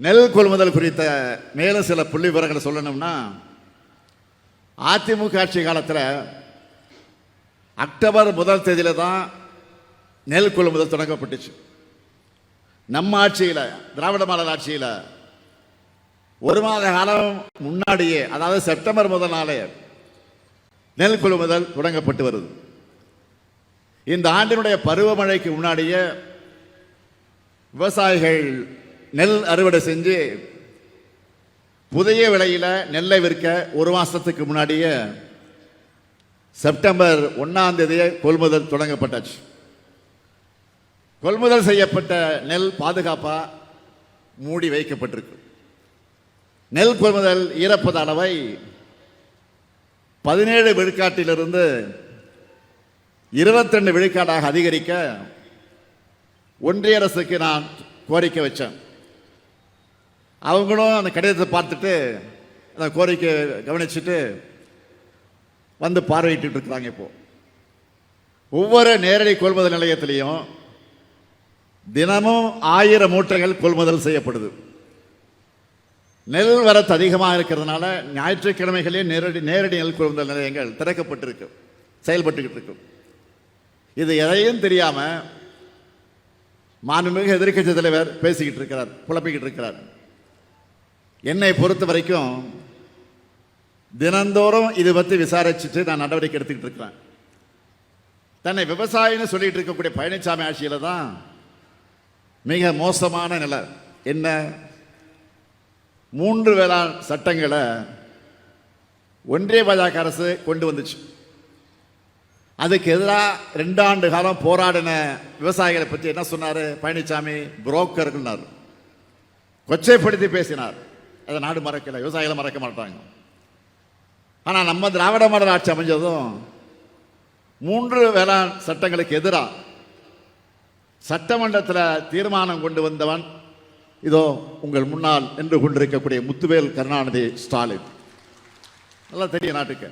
நெல் கொள்முதல் குறித்த மேலும் சில புள்ளி விவரங்களை சொல்லணும்னா அதிமுக ஆட்சி காலத்தில் அக்டோபர் முதல் தேதியில் தான் நெல் கொள்முதல் தொடங்கப்பட்டுச்சு. நம்ம ஆட்சியில் திராவிட மாடல் ஆட்சியில் ஒரு மாத காலம் முன்னாடியே அதாவது செப்டம்பர் முதல் நாளே நெல் கொள்முதல் தொடங்கப்பட்டு வருது. இந்த ஆண்டினுடைய பருவமழைக்கு முன்னாடியே விவசாயிகள் நெல் அறுவடை செஞ்சு புதிய விலையில் நெல்லை விற்க ஒரு மாதத்துக்கு முன்னாடியே செப்டம்பர் ஒன்றாம் தேதியே கொள்முதல் தொடங்கப்பட்டாச்சு. கொள்முதல் செய்யப்பட்ட நெல் பாதுகாப்பாக மூடி வைக்கப்பட்டிருக்கு. நெல் கொள்முதல் ஈரப்பத அளவை பதினேழு விழுக்காட்டிலிருந்து இருபத்தி ரெண்டு விழுக்காடாக அதிகரிக்க ஒன்றிய அரசுக்கு நான் கோரிக்கை வச்சேன். அவங்களும் அந்த கடிதத்தை பார்த்துட்டு அந்த கோரிக்கை கவனிச்சுட்டு வந்து பார்வையிட்டு இருக்கிறாங்க இப்போ. ஒவ்வொரு நேரடி கொள்முதல் நிலையத்திலையும் தினமும் ஆயிரம் மூட்டைகள் கொள்முதல் செய்யப்படுது. நெல் வரத்து அதிகமாக இருக்கிறதுனால ஞாயிற்றுக்கிழமைகளே நேரடி நேரடி நெல் கொள்முதல் நிலையங்கள் திறக்கப்பட்டிருக்கு செயல்பட்டுக்கிட்டு இருக்கும் இது எதையும் தெரியாமல் மாண்புமிகு எதிர்கட்சி தலைவர் பேசிக்கிட்டு இருக்கிறார் புலப்பிக்கிட்டு இருக்கிறார். என்னை பொறுத்த வரைக்கும் தினந்தோறும் இது பற்றி விசாரிச்சுட்டு நான் நடவடிக்கை எடுத்துக்கிட்டு இருக்கிறேன். தன்னை விவசாயின்னு சொல்லிட்டு இருக்கக்கூடிய பழனிசாமி ஆட்சியில் தான் மிக மோசமான நிலை. என்ன? மூன்று வேளாண் சட்டங்களை ஒன்றிய பாஜக அரசு கொண்டு வந்துச்சு. அதுக்கு எதிராக ரெண்டாண்டு காலம் போராடின விவசாயிகளை பற்றி என்ன சொன்னார்? பழனிசாமி புரோக்கர்கள்னார் கொச்சைப்படுத்தி பேசினார். அதை நாடு மறக்கலை விவசாயிகளை மறக்க மாட்டாங்க. ஆனால் நம்ம திராவிட மாடல் ஆட்சி அமைஞ்சதும் மூன்று வேளாண் சட்டங்களுக்கு எதிராக சட்டமன்றத்தில் தீர்மானம் கொண்டு வந்தவன் இதோ உங்கள் முன்னால் நின்று கொண்டிருக்கக்கூடிய முத்துவேல் கருணாநிதி ஸ்டாலின். நல்லா தெரியும் நாட்டுக்கு.